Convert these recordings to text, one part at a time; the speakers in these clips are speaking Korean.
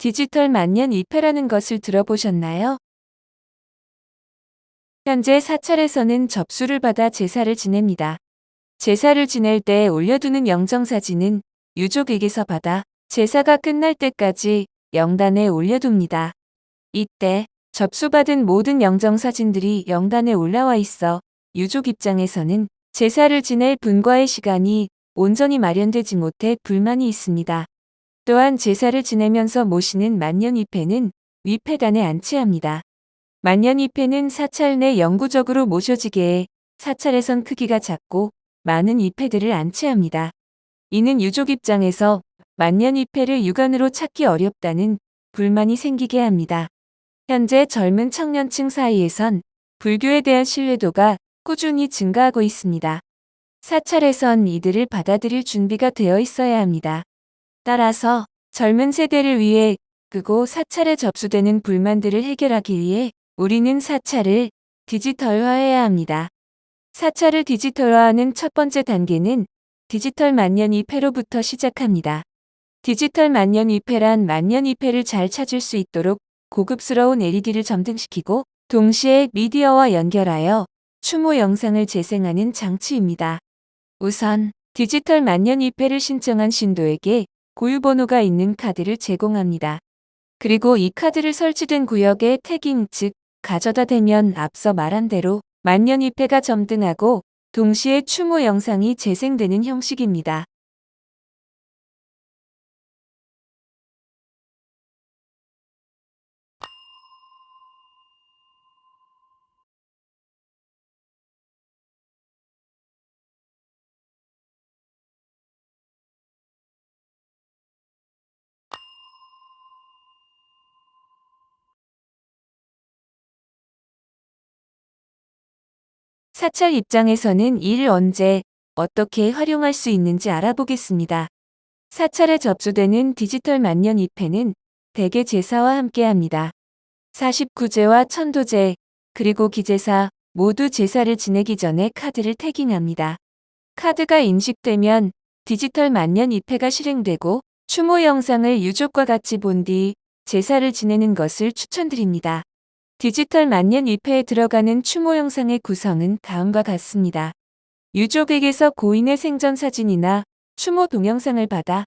디지털 만년 2패라는 것을 들어보셨나요? 현재 사찰에서는 접수를 받아 제사를 지냅니다. 제사를 지낼 때 올려두는 영정사진은 유족에게서 받아 제사가 끝날 때까지 영단에 올려둡니다. 이때 접수받은 모든 영정사진들이 영단에 올라와 있어 유족 입장에서는 제사를 지낼 분과의 시간이 온전히 마련되지 못해 불만이 있습니다. 또한 제사를 지내면서 모시는 만년위패는 위패단에 안치합니다. 만년위패는 사찰 내 영구적으로 모셔지게 해 사찰에선 크기가 작고 많은 위패들을 안치합니다. 이는 유족 입장에서 만년위패를 육안으로 찾기 어렵다는 불만이 생기게 합니다. 현재 젊은 청년층 사이에선 불교에 대한 신뢰도가 꾸준히 증가하고 있습니다. 사찰에선 이들을 받아들일 준비가 되어 있어야 합니다. 따라서 젊은 세대를 위해 그고 사찰에 접수되는 불만들을 해결하기 위해 우리는 사찰을 디지털화해야 합니다. 사찰을 디지털화하는 첫 번째 단계는 디지털 만년위패로부터 시작합니다. 디지털 만년위패란 만년위패를 잘 찾을 수 있도록 고급스러운 LED를 점등시키고 동시에 미디어와 연결하여 추모 영상을 재생하는 장치입니다. 우선 디지털 만년위패를 신청한 신도에게 고유번호가 있는 카드를 제공합니다. 그리고 이 카드를 설치된 구역에 태깅 즉 가져다 대면 앞서 말한 대로 만년위패가 점등하고 동시에 추모 영상이 재생되는 형식입니다. 사찰 입장에서는 이를 언제 어떻게 활용할 수 있는지 알아보겠습니다. 사찰에 접수되는 디지털 만년 2패는 대개 제사와 함께합니다. 49제와 천도제 그리고 기제사 모두 제사를 지내기 전에 카드를 태깅합니다. 카드가 인식되면 디지털 만년 2패가 실행되고 추모 영상을 유족과 같이 본 뒤 제사를 지내는 것을 추천드립니다. 디지털 만년 2패에 들어가는 추모 영상의 구성은 다음과 같습니다. 유족에게서 고인의 생전 사진이나 추모 동영상을 받아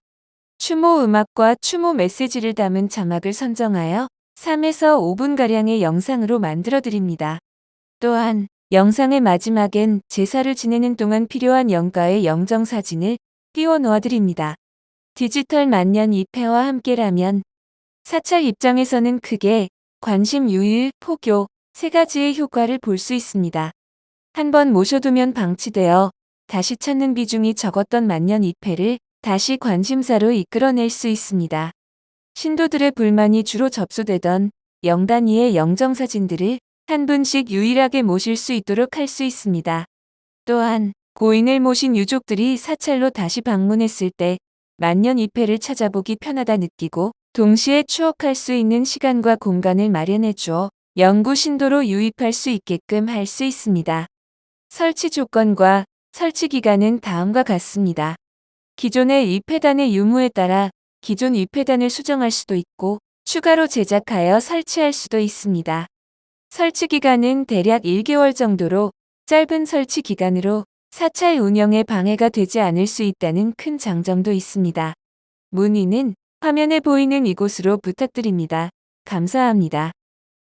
추모 음악과 추모 메시지를 담은 자막을 선정하여 3에서 5분가량의 영상으로 만들어 드립니다. 또한 영상의 마지막엔 제사를 지내는 동안 필요한 영가의 영정사진을 띄워 놓아 드립니다. 디지털 만년 2패와 함께라면 사찰 입장에서는 크게 관심 유일, 포교 세 가지의 효과를 볼 수 있습니다. 한 번 모셔두면 방치되어 다시 찾는 비중이 적었던 만년 2패를 다시 관심사로 이끌어낼 수 있습니다. 신도들의 불만이 주로 접수되던 영단위의 영정사진들을 한 분씩 유일하게 모실 수 있도록 할 수 있습니다. 또한 고인을 모신 유족들이 사찰로 다시 방문했을 때 만년 2패를 찾아보기 편하다 느끼고 동시에 추억할 수 있는 시간과 공간을 마련해 주어 연구 신도로 유입할 수 있게끔 할 수 있습니다. 설치 조건과 설치 기간은 다음과 같습니다. 기존의 입회단의 유무에 따라 기존 입회단을 수정할 수도 있고 추가로 제작하여 설치할 수도 있습니다. 설치 기간은 대략 1개월 정도로 짧은 설치 기간으로 사찰 운영에 방해가 되지 않을 수 있다는 큰 장점도 있습니다. 문의는 화면에 보이는 이곳으로 부탁드립니다. 감사합니다.